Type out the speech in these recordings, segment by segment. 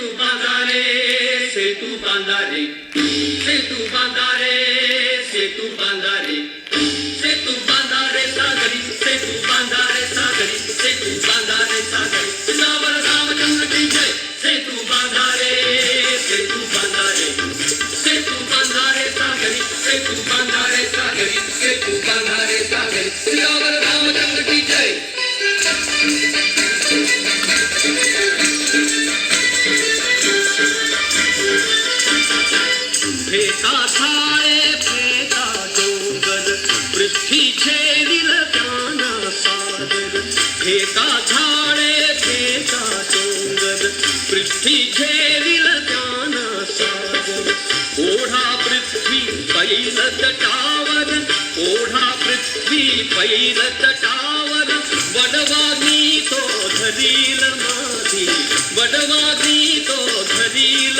tu bandare, c'est tu bandare, c'est tu bandare, c'est tu bandare, c'est tu bandare sagari, c'est tu bandare sagari, c'est tu bandare sagari, sabar ramachandra bandare, jai, c'est tu bandare, c'est tu bandare, c'est tu bandare sagari, c'est tu bandare sagari, c'est tu bandare sagari, sabar फेका थाळे फेका डोंगर पृथ्वी छेदिल ज्ञान सागर। फेका झाडे फेका डोंगर पृथ्वी छेदिल ज्ञान सागर। ओढा पृथ्वी पैल तटावर ओढा पृथ्वी पैल तटावर वडवाग्नी तो धरील माधी वडवाग्नी तो धरील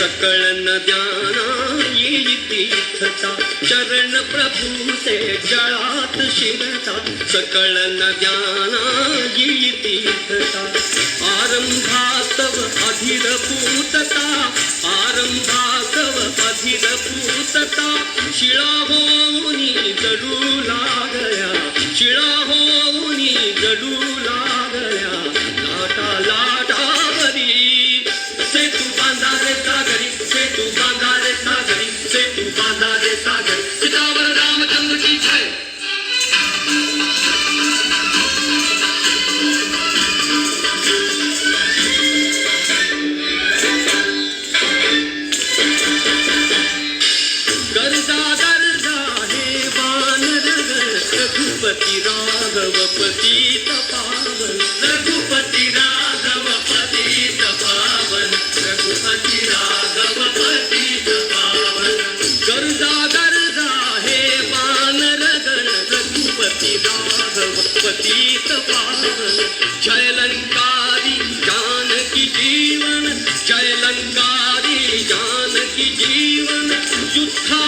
सकळ नद्याना येई तीर्थता चरण प्रभूसे जळात शिरचा सकळ नद्याना येई तीर्थता आरंभास्तव अधीर पूतता आरंभास्तव अधीर पूतता शिळा होऊनी जडू लागया. शिळा रघुपती राघव पतीत पावन रघुपती राघव पतीत पावन रघुपती राघव पतीत पावन गरजा गरजा हे वानर गण रघुपती राघव पतीत पावन जयलंकारी जानकी जीवन जयलंकारी जानकी जीवन युद्धा